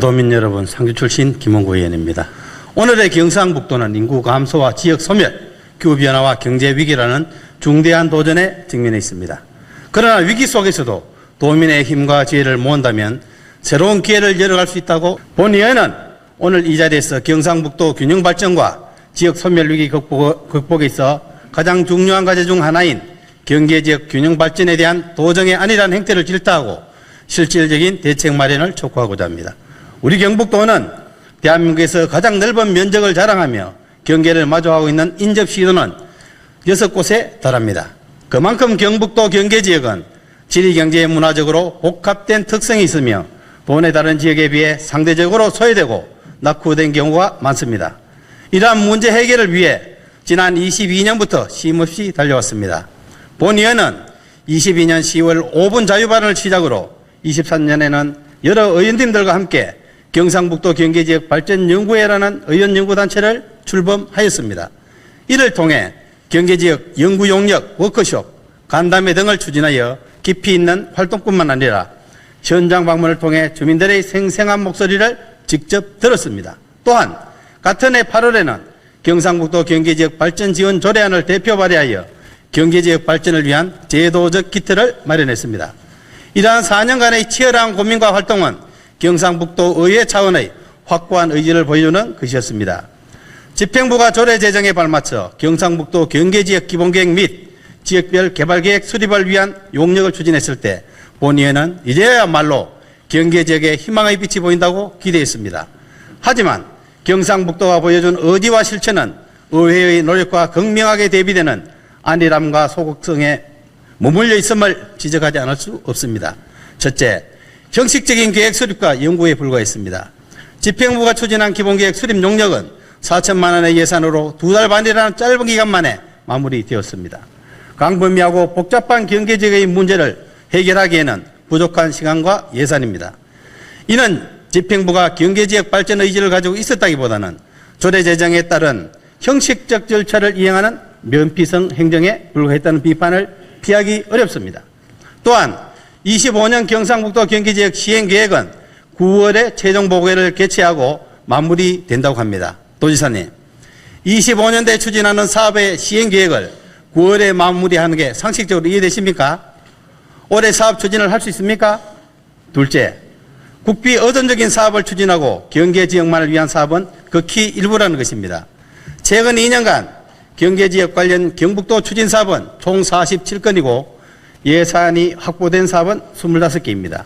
도민 여러분, 상주 출신 김원구 의원입니다. 오늘의 경상북도는 인구 감소와 지역 소멸, 기후변화와 경제 위기라는 중대한 도전에 직면해 있습니다. 그러나 위기 속에서도 도민의 힘과 지혜를 모은다면 새로운 기회를 열어갈 수 있다고 본 의원은 오늘 이 자리에서 경상북도 균형 발전과 지역 소멸 위기 극복, 극복에 있어 가장 중요한 과제 중 하나인 경계 지역 균형 발전에 대한 도정의 아니라는 행태를 질타하고 실질적인 대책 마련을 촉구하고자 합니다. 우리 경북도는 대한민국에서 가장 넓은 면적을 자랑하며 경계를 마주하고 있는 인접 시도는 여섯 곳에 달합니다. 그만큼 경북도 경계 지역은 지리 경제 문화적으로 복합된 특성이 있으며 도내 다른 지역에 비해 상대적으로 소외되고 낙후된 경우가 많습니다. 이러한 문제 해결을 위해 지난 22년부터 쉼없이 달려왔습니다. 본 의원은 22년 10월 5분 자유발언을 시작으로 23년에는 여러 의원님들과 함께 경상북도 경계지역 발전연구회라는 의원연구단체를 출범하였습니다. 이를 통해 경계지역 연구용역 워크숍, 간담회 등을 추진하여 깊이 있는 활동뿐만 아니라 현장 방문을 통해 주민들의 생생한 목소리를 직접 들었습니다. 또한 같은 해 8월에는 경상북도 경계지역 발전 지원 조례안을 대표 발의하여 경계지역 발전을 위한 제도적 기틀을 마련했습니다. 이러한 4년간의 치열한 고민과 활동은 경상북도 의회 차원의 확고한 의지를 보여주는 것이었습니다. 집행부가 조례 제정에 발맞춰 경상북도 경계지역 기본계획 및 지역별 개발계획 수립을 위한 용역을 추진했을 때 본의회는 이제야말로 경계지역에 희망의 빛이 보인다고 기대했습니다. 하지만 경상북도가 보여준 의지와 실천은 의회의 노력과 극명하게 대비되는 안일함과 소극성에 머물러 있음을 지적하지 않을 수 없습니다. 첫째, 형식적인 계획 수립과 연구에 불과했습니다. 집행부가 추진한 기본계획 수립 용역은 4천만 원의 예산으로 두 달 반이라는 짧은 기간 만에 마무리되었습니다. 광범위하고 복잡한 경제적인 문제를 해결하기에는 부족한 시간과 예산입니다. 이는 집행부가 경제지역 발전 의지를 가지고 있었다기보다는 조례 제정에 따른 형식적 절차를 이행하는 면피성 행정에 불과했다는 비판을 피하기 어렵습니다. 또한 25년 경상북도 경기지역 시행계획은 9월에 최종 보고회를 개최하고 마무리된다고 합니다. 도지사님, 25년대 추진하는 사업의 시행계획을 9월에 마무리하는 게 상식적으로 이해되십니까? 올해 사업 추진을 할 수 있습니까? 둘째, 국비 의존적인 사업을 추진하고 경계 지역만을 위한 사업은 극히 일부라는 것입니다. 최근 2년간 경계 지역 관련 경북도 추진 사업은 총 47건이고 예산이 확보된 사업은 25개입니다.